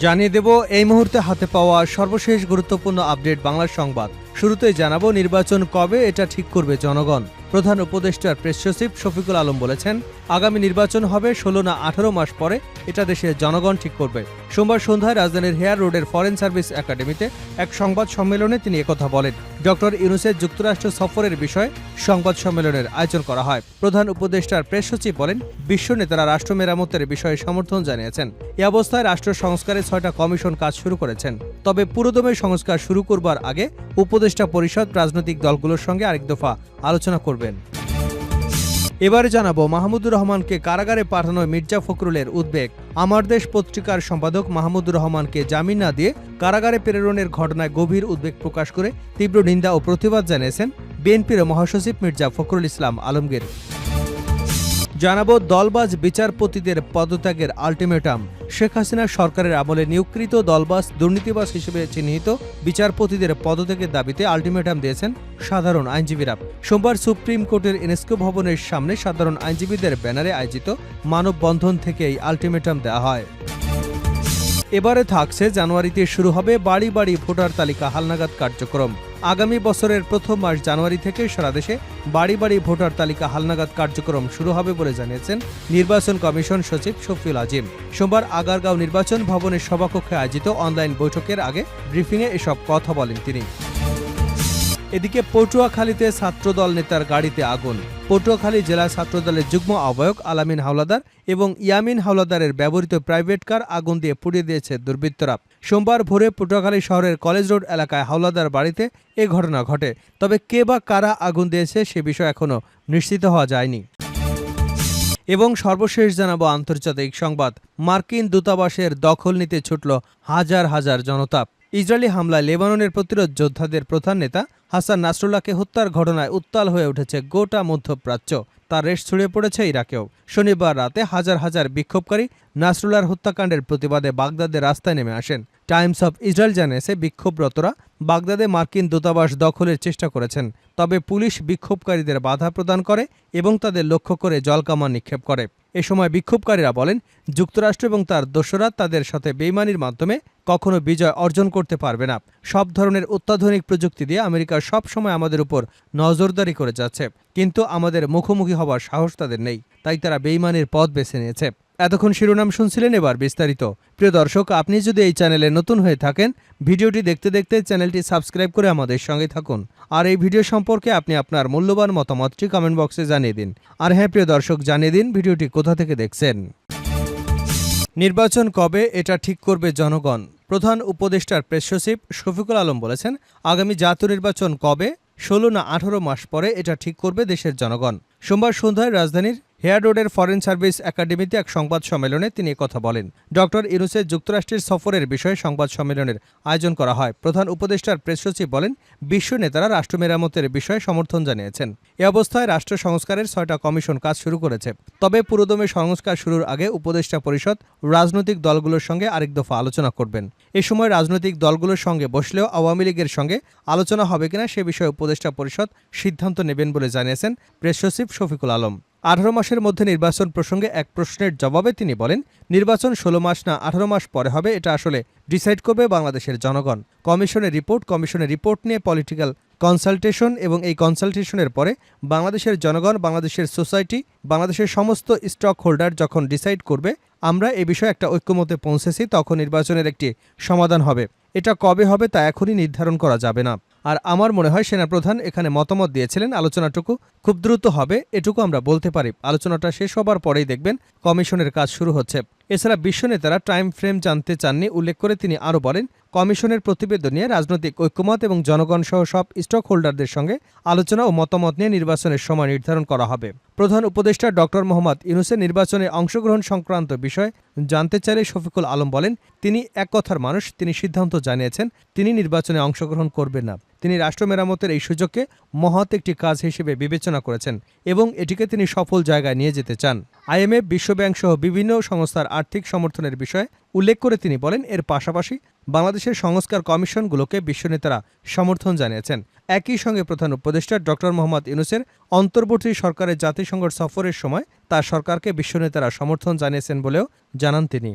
জানিয়ে দেব, এই মুহূর্তে হাতে পাওয়া সর্বশেষ গুরুত্বপূর্ণ আপডেট বাংলা সংবাদ। শুরুতেই জানাব, নির্বাচন কবে, এটা ঠিক করবে জনগণ। প্রধান উপদেষ্টার প্রেস সচিব শফিকুল আলম বলেছেন, আগামী নির্বাচন হবে ষোলো না আঠারো মাস পরে, এটা দেশের জনগণ ঠিক করবে। সোমবার সন্ধ্যায় রাজধানীর হেয়ার রোডের ফরেন সার্ভিস একাডেমিতে এক সংবাদ সম্মেলনে তিনি একথা বলেন। ডক্টর ইউনুসের যুক্তরাষ্ট্র সফরের বিষয়ে সংবাদ সম্মেলনের আয়োজন করা হয়। প্রধান উপদেষ্টার প্রেস সচিব বলেন, বিশ্ব নেতারা রাষ্ট্র মেরামতের বিষয়ে সমর্থন জানিয়েছেন। এ অবস্থায় রাষ্ট্র সংস্কারে ছয়টা কমিশন কাজ শুরু করেছেন। তবে পুরোদমে সংস্কার শুরু করবার আগে উপদেষ্টা পরিষদ, রাজনৈতিক দলগুলোর সঙ্গে আরেক দফা আলোচনা করবেন এবারে জানাব, মাহমুদুর রহমানকে কারাগারে পাঠানো মির্জা ফখরুলের উদ্বেগ। আমার দেশ পত্রিকার সম্পাদক মাহমুদুর রহমানকে জামিন না দিয়ে কারাগারে প্রেরণের ঘটনায় গভীর উদ্বেগ প্রকাশ করে তীব্র নিন্দা ও প্রতিবাদ জানিয়েছেন বিএনপির মহাসচিব মির্জা ফখরুল ইসলাম আলমগীর। জানাব দলবাজ বিচারপতিদের পদত্যাগের আলটিমেটাম। শেখ হাসিনা সরকারের আমলে নিয়োগকৃত দলবাজ দুর্নীতিবাস হিসেবে চিহ্নিত বিচারপতিদের পদত্যাগের দাবিতে আলটিমেটাম দিয়েছেন সাধারণ আইনজীবীরা। সোমবার সুপ্রিম কোর্টের ইনেস্কো ভবনের সামনে সাধারণ আইনজীবীদের ব্যানারে আয়োজিত মানববন্ধন থেকে এই আলটিমেটাম দেওয়া হয়। এবারে থাকছে, জানুয়ারিতে শুরু হবে বাড়ি বাড়ি ভোটার তালিকা, হালনাগাদ কার্যক্রম। আগামী বছরের প্রথম মাস জানুয়ারি থেকে সারা দেশে বাড়ি বাড়ি ভোটার তালিকা, হালনাগাদ কার্যক্রম শুরু হবে বলে জানিয়েছেন নির্বাচন কমিশন সচিব শফিউল আজিম। সোমবার আগারগাঁও নির্বাচন ভবনের সভাকক্ষে আয়োজিত অনলাইন বৈঠকের আগে ব্রিফিংয়ে এসব কথা বলেন তিনি। এদিকে পটুয়াখালীতে ছাত্রদল নেতার গাড়িতে আগুন। পটুয়াখালী জেলা ছাত্রদলের যুগ্ম আহ্বায়ক আলামিন হাওলাদার এবং ইয়ামিন হাওলাদারের ব্যবহৃত প্রাইভেট কার আগুন দিয়ে পুড়িয়ে দিয়েছে দুর্বৃত্তরা। সোমবার ভোরে পটুয়াখালী শহরের কলেজ রোড এলাকায় হাওলাদার বাড়িতে এ ঘটনা ঘটে। তবে কে বা কারা আগুন দিয়েছে সে বিষয়ে এখনও নিশ্চিত হওয়া যায়নি। এবং সর্বশেষ জানাব আন্তর্জাতিক সংবাদ। মার্কিন দূতাবাসের দখল নিতে ছুটল হাজার হাজার জনতা। ইসরায়েলি হামলায় লেবাননের প্রতিরোধ যোদ্ধাদের প্রধান নেতা হাসান নাসরুল্লাহকে হত্যার ঘটনায় উত্তাল হয়ে উঠেছে গোটা মধ্যপ্রাচ্য। তার রেশ ছড়িয়ে পড়েছে ইরাকেও। শনিবার রাতে হাজার হাজার বিক্ষোভকারী নাসরুল্লাহর হত্যাকাণ্ডের প্রতিবাদে বাগদাদের রাস্তায় নেমে আসেন। টাইমস অফ ইসরায়েল জানিয়েছে, বিক্ষোভরতরা বাগদাদে মার্কিন দূতাবাস দখলের চেষ্টা করেছেন, তবে পুলিশ বিক্ষোভকারীদের বাধা প্রদান করে এবং তাদের লক্ষ্য করে জলকামান নিক্ষেপ করে। এ সময় বিক্ষোভকারীরা বলেন, যুক্তরাষ্ট্র এবং তার দোসরা তাদের সাথে বেইমানির মাধ্যমে কখনো বিজয় অর্জন করতে পারবে না। সব ধরনের অত্যাধুনিক প্রযুক্তি দিয়ে আমেরিকা সব সময় আমাদের উপর নজরদারি করে যাচ্ছে, কিন্তু আমাদের মুখোমুখি হবার সাহস তাদের নেই, তাই তারা বেইমানির পথ বেছে নিয়েছে। এতক্ষণ শিরোনাম শুনছিলেন এবার বিস্তারিত। প্রিয় দর্শক, আপনি যদি এই চ্যানেলে নতুন হয়ে থাকেন, ভিডিওটি দেখতে দেখতে চ্যানেলটি সাবস্ক্রাইব করে আমাদের সঙ্গে থাকুন। আর এই ভিডিও সম্পর্কে আপনি আপনার মূল্যবান মতামতটি কমেন্ট বক্সে জানিয়ে দিন। আর হ্যাঁ প্রিয় দর্শক, জানিয়ে দিন ভিডিওটি কোথা থেকে দেখছেন। নির্বাচন কবে এটা ঠিক করবে জনগণ? প্রধান উপদেষ্টার প্রেস সচিব শফিকুল আলম বলেছেন, আগামী জাতীয় নির্বাচন কবে? ষোলো না আঠারো মাস পরে এটা ঠিক করবে দেশের জনগণ। সোমবার সন্ধ্যায় রাজধানীর হেয়ার রোডের ফরেন সার্ভিস একাডেমিতে এক সংবাদ সম্মেলনে তিনি কথা বলেন। ডক্টর ইরুসের যুক্তরাষ্ট্রের সফরের বিষয়ে সংবাদ সম্মেলনের আয়োজন করা হয়। প্রধান উপদেষ্টার প্রেস সচিব বলেন, বিশ্ব নেতারা রাষ্ট্র মেরামতের বিষয়ে সমর্থন জানিয়েছেন। এ অবস্থায় রাষ্ট্র সংস্কারের ছয়টা কমিশন কাজ শুরু করেছে। তবে পুরোদমে সংস্কার শুরুর আগে উপদেষ্টা পরিষদ, রাজনৈতিক দলগুলোর সঙ্গে আরেক দফা আলোচনা করবেন। এ সময় রাজনৈতিক দলগুলোর সঙ্গে বসলেও আওয়ামী লীগের সঙ্গে আলোচনা হবে কিনা সে বিষয়ে উপদেষ্টা পরিষদ সিদ্ধান্ত নেবেন বলে জানিয়েছেন প্রেস সচিব শফিকুল আলম। আঠারো মাসের মধ্যে নির্বাচন প্রসঙ্গে এক প্রশ্নের জবাবে তিনি বলেন, নির্বাচন ষোলো মাস না আঠারো মাস পরে হবে, এটা আসলে ডিসাইড করবে বাংলাদেশের জনগণ। কমিশনের রিপোর্ট কমিশনের রিপোর্ট নিয়ে পলিটিক্যাল কনসালটেশন এবং এই কনসালটেশনের পরে বাংলাদেশের জনগণ, বাংলাদেশের সোসাইটি, বাংলাদেশের সমস্ত স্টক হোল্ডার যখন ডিসাইড করবে, আমরা এ বিষয়ে একটা ঐক্যমতে পৌঁছেছি, তখন নির্বাচনের একটি সমাধান হবে। এটা কবে হবে তা এখনই নির্ধারণ করা যাবে না। আর আমার মনে হয় সেনাপ্রধান এখানে মতামত দিয়েছিলেন। আলোচনাটুকু খুব দ্রুত হবে, এটুকু আমরা বলতে পারি। আলোচনাটা শেষ হবার পরেই দেখবেন কমিশনের কাজ শুরু হচ্ছে। এছাড়া বিশ্ব নেতারা টাইম ফ্রেম জানতে চাননি, উল্লেখ করে তিনি আরও বলেন, কমিশনের প্রতিবেদন নিয়ে রাজনৈতিক ঐক্যমত এবং জনগণ সহ সব স্টক হোল্ডারদের সঙ্গে আলোচনা ও মতামত নিয়ে নির্বাচনের সময় নির্ধারণ করা হবে। প্রধান উপদেষ্টা ডক্টর মোহাম্মদ ইউনুসের নির্বাচনে অংশগ্রহণ সংক্রান্ত বিষয় জানতে চাইলে শফিকুল আলম বলেন, তিনি এক কথার মানুষ, তিনি সিদ্ধান্ত জানিয়েছেন, তিনি নির্বাচনে অংশগ্রহণ করবেন না। তিনি রাষ্ট্র মেরামতের এই সুযোগকে মহৎ একটি কাজ হিসেবে বিবেচনা করেছেন এবং এটিকে তিনি সফল জায়গায় নিয়ে যেতে চান। আইএমএফ বিশ্বব্যাংক সহ বিভিন্ন সংস্থার আর্থিক সমর্থনের বিষয়ে উল্লেখ করে তিনি বলেন, এর পাশাপাশি বাংলাদেশের সংস্কার কমিশনগুলোকে বিশ্বনেতারা সমর্থন জানিয়েছেন। একই সঙ্গে প্রধান উপদেষ্টা ডক্টর মোহাম্মদ ইউনুসের অন্তর্বর্তী সরকারের জাতিসংঘ সফরের সময় তার সরকারকে বিশ্বনেতারা সমর্থন জানিয়েছেন বলেও জানান তিনি।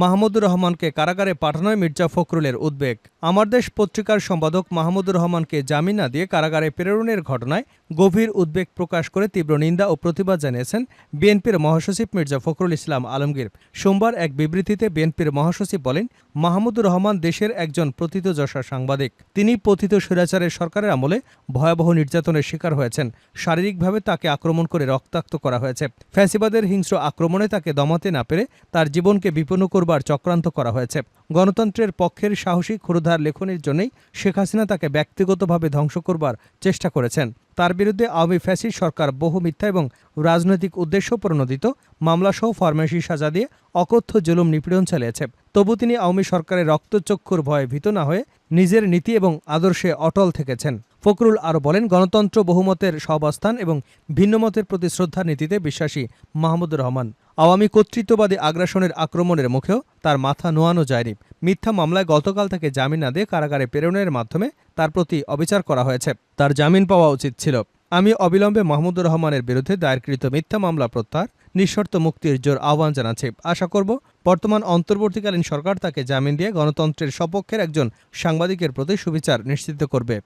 মাহমুদুর রহমানকে কারাগারে পাঠানোয় মির্জা ফখরুলের উদ্বেগ। আমার দেশ পত্রিকার সম্পাদক মাহমুদুর রহমানকে জামিন না দিয়ে কারাগারে প্রেরণের ঘটনায় গভীর উদ্বেগ প্রকাশ করে তীব্র নিন্দা ও প্রতিবাদ জানিয়েছেন বিএনপির মহাসচিব মির্জা ফখরুল ইসলাম আলমগীর। সোমবার এক বিবৃতিতে বিএনপির মহাসচিব বলেন, মাহমুদুর রহমান দেশের একজন প্রথিতযশা সাংবাদিক। তিনি পতিত স্বৈরাচারের সরকারের আমলে ভয়াবহ নির্যাতনের শিকার হয়েছেন। শারীরিকভাবে তাকে আক্রমণ করে রক্তাক্ত করা হয়েছে। ফ্যাসিবাদের হিংস্র আক্রমণে তাকে দমাতে না পেরে তার জীবনকে বিপন্ন করবার চক্রান্ত করা হয়েছে। গণতন্ত্রের পক্ষের সাহসী ক্ষুরধার লেখনীর জন্যই শেখ হাসিনা তাকে ব্যক্তিগতভাবে ধ্বংস করবার চেষ্টা করেছেন। তার বিরুদ্ধে আওয়ামী ফ্যাসির সরকার বহু মিথ্যা এবং রাজনৈতিক উদ্দেশ্য প্রণোদিত মামলাসহ ফরমেশি সাজা দিয়ে অকথ্য জুলুম নিপীড়ন চালিয়েছে। তবু তিনি আওয়ামী সরকারের রক্তচক্ষুর ভয়ে ভীত না হয়ে নিজের নীতি এবং আদর্শে অটল থেকেছেন। ফখরুল আরও বলেন, গণতন্ত্র বহুমতের সহাবস্থান এবং ভিন্নমতের প্রতি শ্রদ্ধার নীতিতে বিশ্বাসী মাহমুদুর রহমান। আওয়ামী কর্তৃত্ববাদী আগ্রাসনের আক্রমণের মুখেও তার মাথা নোয়ানো যায়নি। মিথ্যা মামলায় গতকাল তাকে জামিন না দিয়ে কারাগারে প্রেরণের মাধ্যমে তার প্রতি অবিচার করা হয়েছে। তার জামিন পাওয়া উচিত ছিল। আমি অবিলম্বে মাহমুদুর রহমানের বিরুদ্ধে দায়েরকৃত মিথ্যা মামলা প্রত্যাহার নিঃশর্ত মুক্তির জোর আহ্বান জানাচ্ছে। আশা করব, বর্তমান অন্তর্বর্তীকালীন সরকার তাকে জামিন দিয়ে গণতন্ত্রের সপক্ষের একজন সাংবাদিকের প্রতি সুবিচার নিশ্চিত করবে।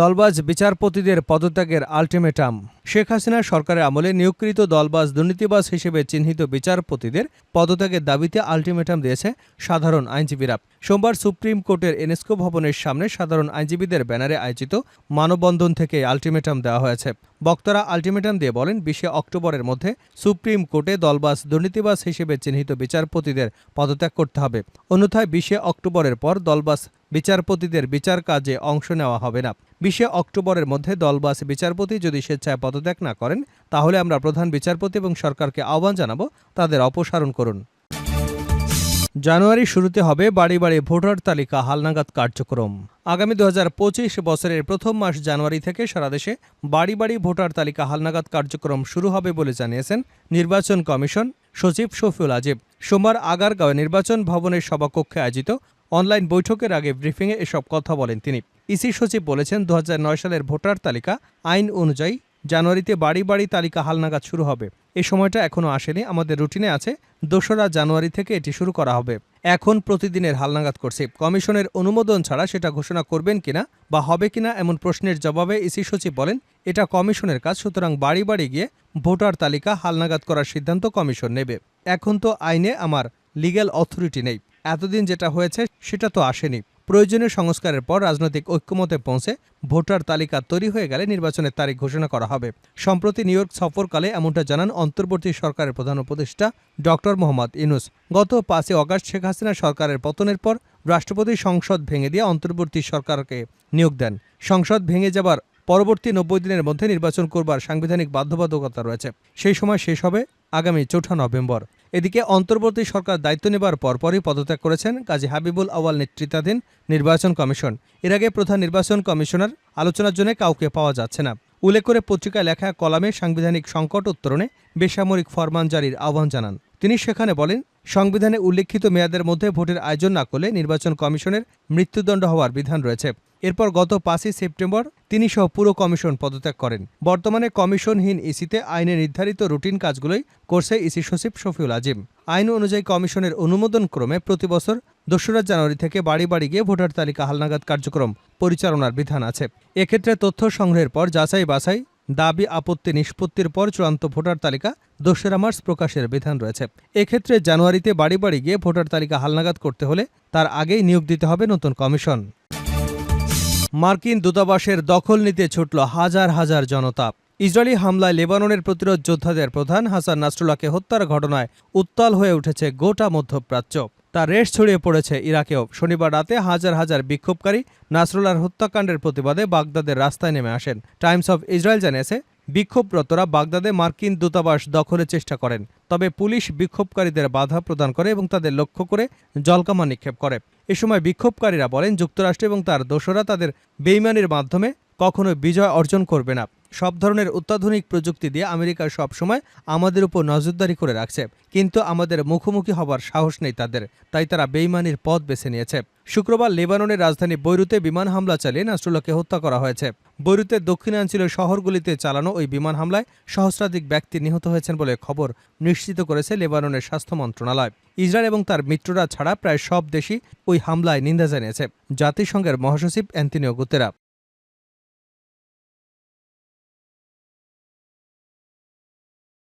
দলবাজ বিচারপতিদের পদত্যাগের আলটিমেটাম। শেখ হাসিনা সরকারের আমলে নিয়োগকৃত দলবাজ দুর্নীতিবাজ হিসেবে চিহ্নিত বিচারপতিদের পদত্যাগের দাবিতে আলটিমেটাম দিয়েছে সাধারণ আইনজীবীরা। সোমবার সুপ্রিম কোর্টের এনএসকো ভবনের সামনে সাধারণ আইনজীবীদের ব্যানারে আয়োজিত মানববন্ধন থেকে আলটিমেটাম দেওয়া হয়েছে। বক্তারা আলটিমেটাম দিয়ে বলেন, বিশে অক্টোবরের মধ্যে সুপ্রিম কোর্টে দলবাজ দুর্নীতিবাজ হিসেবে চিহ্নিত বিচারপতিদের পদত্যাগ করতে হবে। অন্যথায় বিশে অক্টোবরের পর দলবাজ বিচারপতিদের বিচার কাজে অংশ নেওয়া হবে না। বিশে অক্টোবরের মধ্যে দলবাস বিচারপতি যদি স্বেচ্ছায় পদত্যাগ না করেন, তাহলে আমরা প্রধান বিচারপতি এবং সরকারকে আহ্বান জানাব, তাদের অপসারণ করুন। জানুয়ারি শুরুতে হবে বাড়ি বাড়ি ভোটার তালিকা, হালনাগাদ কার্যক্রম। আগামী দু হাজার পঁচিশ বছরের প্রথম মাস জানুয়ারি থেকে সারা দেশে বাড়ি বাড়ি ভোটার তালিকা, হালনাগাদ কার্যক্রম শুরু হবে বলে জানিয়েছেন নির্বাচন কমিশন সচিব শফিউল আজিব। সোমবার আগারগাঁও নির্বাচন ভবনের সভাকক্ষে আয়োজিত অনলাইন বৈঠকের আগে ব্রিফিংয়ে এসব কথা বলেন তিনি। ইসি সচিব বলেছেন দু হাজার নয় সালের ভোটার তালিকা আইন অনুযায়ী জানুয়ারিতে বাড়ি বাড়ি তালিকা হালনাগাদ শুরু হবে। এ সময়টা এখনও আসেনি, আমাদের রুটিনে আছে, দোসরা জানুয়ারি থেকে এটি শুরু করা হবে। এখন প্রতিদিনের হালনাগাদ করছি। কমিশনের অনুমোদন ছাড়া সেটা ঘোষণা করবেন কিনা বা হবে কিনা এমন প্রশ্নের জবাবে ইসি সচিব বলেন, এটা কমিশনের কাজ, সুতরাং বাড়ি বাড়ি গিয়ে ভোটার তালিকা হালনাগাদ করার সিদ্ধান্ত কমিশন নেবে। এখন তো আইনে আমার লিগ্যাল অথরিটি নেই। এতদিন যেটা হয়েছে সেটা তো আসেনি। প্রয়োজনীয় সংস্কারের পর রাজনৈতিক ঐক্যমতে পৌঁছে ভোটার তালিকা তৈরি হয়ে গেলে নির্বাচনের তারিখ ঘোষণা করা হবে। সম্প্রতি নিউ ইয়র্ক সফরকালে এমনটা জানান অন্তর্বর্তী সরকারের প্রধান উপদেষ্টা ডক্টর মোহাম্মদ ইনুস গত পাঁচই অগাস্ট শেখ হাসিনা সরকারের পতনের পর রাষ্ট্রপতি সংসদ ভেঙে দিয়ে অন্তর্বর্তী সরকারকে নিয়োগ দেন। সংসদ ভেঙে যাবার পরবর্তী নব্বই দিনের মধ্যে নির্বাচন করবার সাংবিধানিক বাধ্যবাধকতা রয়েছে। সেই সময় শেষ হবে আগামী চৌঠা নভেম্বর। এদিকে অন্তর্বর্তী সরকার দায়িত্ব নেবার পরপরই পদত্যাগ করেছেন কাজী হাবিবুল আওয়াল নেতৃত্বাধীন নির্বাচন কমিশন। এর আগে প্রধান নির্বাচন কমিশনার আলোচনার জন্য কাউকে পাওয়া যাচ্ছে না। উল্লেখ করে পত্রিকায় লেখা কলামে সাংবিধানিক সংকট উত্তরণে বেসামরিক ফরমান জারির আহ্বান জানান। তিনি সেখানে বলেন সংবিধানে উল্লেখিত মেয়াদের মধ্যে ভোটের আয়োজন না করলে নির্বাচন কমিশনের মৃত্যুদণ্ড হওয়ার বিধান রয়েছে। এরপর গত পাঁচই সেপ্টেম্বর তিনি সহ পুরো কমিশন পদত্যাগ করেন। বর্তমানে কমিশনহীন ইসিতে আইনে নির্ধারিত রুটিন কাজগুলোই করছে ইসি সচিব শফিউল আজিম। আইন অনুযায়ী কমিশনের অনুমোদন ক্রমে প্রতি বছর দোসরা জানুয়ারি থেকে বাড়ি বাড়ি গিয়ে ভোটার তালিকা হালনাগাদ কার্যক্রম পরিচালনার বিধান আছে। এক্ষেত্রে তথ্য সংগ্রহের পর যাচাই বাছাই দাবি, আপত্তি, নিষ্পত্তির পর চূড়ান্ত ভোটার তালিকা দোসরা মার্চ প্রকাশের বিধান রয়েছে। এক্ষেত্রে জানুয়ারিতে বাড়ি বাড়ি গিয়ে ভোটার তালিকা হালনাগাদ করতে হলে তার আগেই নিয়োগ দিতে হবে নতুন কমিশন। মার্কিন দূতাবাসের দখল নিতে ছুটল হাজার হাজার জনতা। ইসরায়েলি হামলায় লেবাননের প্রতিরোধ যোদ্ধাদের প্রধান হাসান নাসরুল্লাহকে হত্যার ঘটনায় উত্তাল হয়ে উঠেছে গোটা মধ্যপ্রাচ্য। তার রেশ ছড়িয়ে পড়েছে ইরাকেও। শনিবার রাতে হাজার হাজার বিক্ষোভকারী নাসরুল্লাহর হত্যাকাণ্ডের প্রতিবাদে বাগদাদের রাস্তায় নেমে আসেন। টাইমস অফ ইসরায়েল জানিয়েছে, বিক্ষোভরতরা বাগদাদে মার্কিন দূতাবাস দখলের চেষ্টা করেন, তবে পুলিশ বিক্ষোভকারীদের বাধা প্রদান করে এবং তাদের লক্ষ্য করে জলকামা নিক্ষেপ করে। এ সময় বিক্ষোভকারীরা বলেন, যুক্তরাষ্ট্র এবং তার দোসরা তাদের বেইমানির মাধ্যমে কখনো বিজয় অর্জন করবে না। সব ধরনের অত্যাধুনিক প্রযুক্তি দিয়ে আমেরিকা সবসময় আমাদের উপর নজরদারি করে রাখছে। কিন্তু আমাদের মুখোমুখি হবার সাহস নেই তাদের। তাই তারা বেইমানির পথ বেছে নিয়েছে। শুক্রবার লেবাননের রাজধানী বৈরুতে বিমান হামলা চালিয়ে নাসরুল্লাহকে হত্যা করা হয়েছে। বৈরুতের দক্ষিণাঞ্চলীয় শহরগুলিতে চালানো ওই বিমান হামলায় সহস্রাধিক ব্যক্তি নিহত হয়েছেন বলে খবর নিশ্চিত করেছে লেবাননের স্বাস্থ্য মন্ত্রণালয়। ইসরায়েল এবং তার মিত্ররা ছাড়া প্রায় সব দেশই ওই হামলায় নিন্দা জানিয়েছে। জাতিসংঘের মহাসচিব অ্যান্টনিও গুতেরা